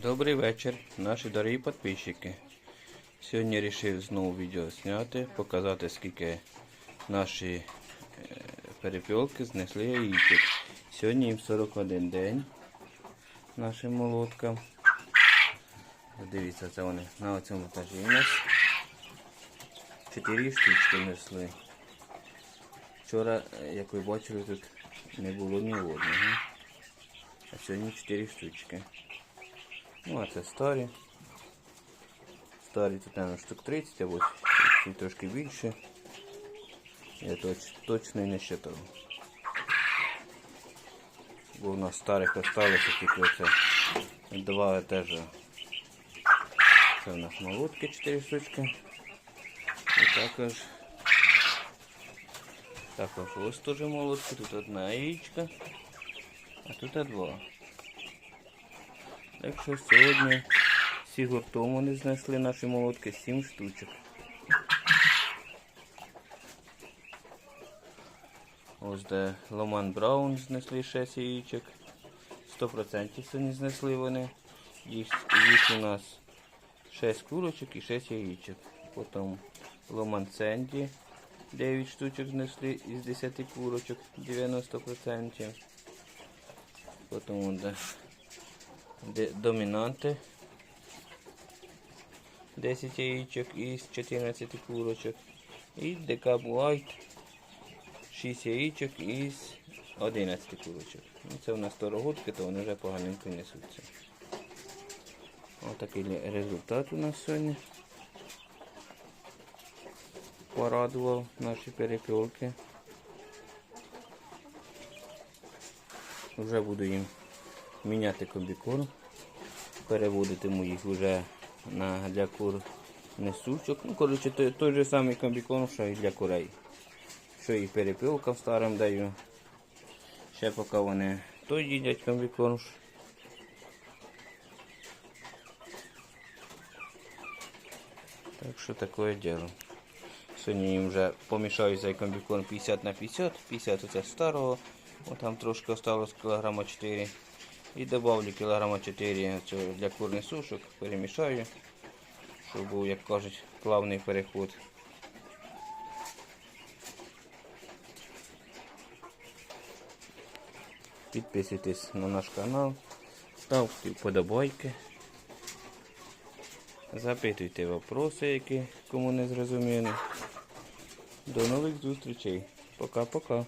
Добрий вечір, наші дорогі підписчики. Сьогодні вирішив знову відео зняти, показати скільки наші е, перепілки знесли яєчок. Сьогодні їм 41 день нашим молоткам. Дивіться, це вони на цьому етажі у нас. 4 штучки несли. Вчора, е, як ви бачили, тут не було ні одного. А сьогодні 4 штучки. Ну, а це старі. Старі тут, наверное, штук 30, або чуть трошки більше. Я точ, точно не считав. Бо у нас старих осталося тільки оце два теж. Це у нас молотки 4 штучки. І також також ось теж молотки, тут одна яєчка, а тут два. Так що сьогодні всі гуртом вони знесли наші молотки 7 штучок. Ось де Ломан Браун знесли 6 яєчок. 100% сьогодні знесли вони. Їх, їх у нас 6 курочок і 6 яєчок. Потім Ломан Сенді 9 штучок знесли із 10 курочок 90%. Потім де домінанти 10 яєчок із 14 курочок. І Decab White 6 яєчок із 11 курочок. Ну, Це у нас старогодки, то вони вже поганенько несуться. Отакий результат у нас сьогодні. Порадував наші перепілки. Вже буду їм міняти комбікорм. Переводитиму їх вже на для кур несучок. Ну, коротше, той, той же самий комбікорм, що і для курей. Що і перепілкам старим даю. Ще поки вони той їдять комбікорм. Так що таке діло. Сьогодні їм вже помішаю цей комбікорм 50 на 50, 50 оце старого, О, там трошки осталось кілограма 4. І добавлю кілограма 4 для курних сушок, перемішаю, щоб був, як кажуть, плавний переход. Підписуйтесь на наш канал, ставте вподобайки. Запитуйте вопроси, які кому не зрозуміли. До нових зустрічей. Пока-пока.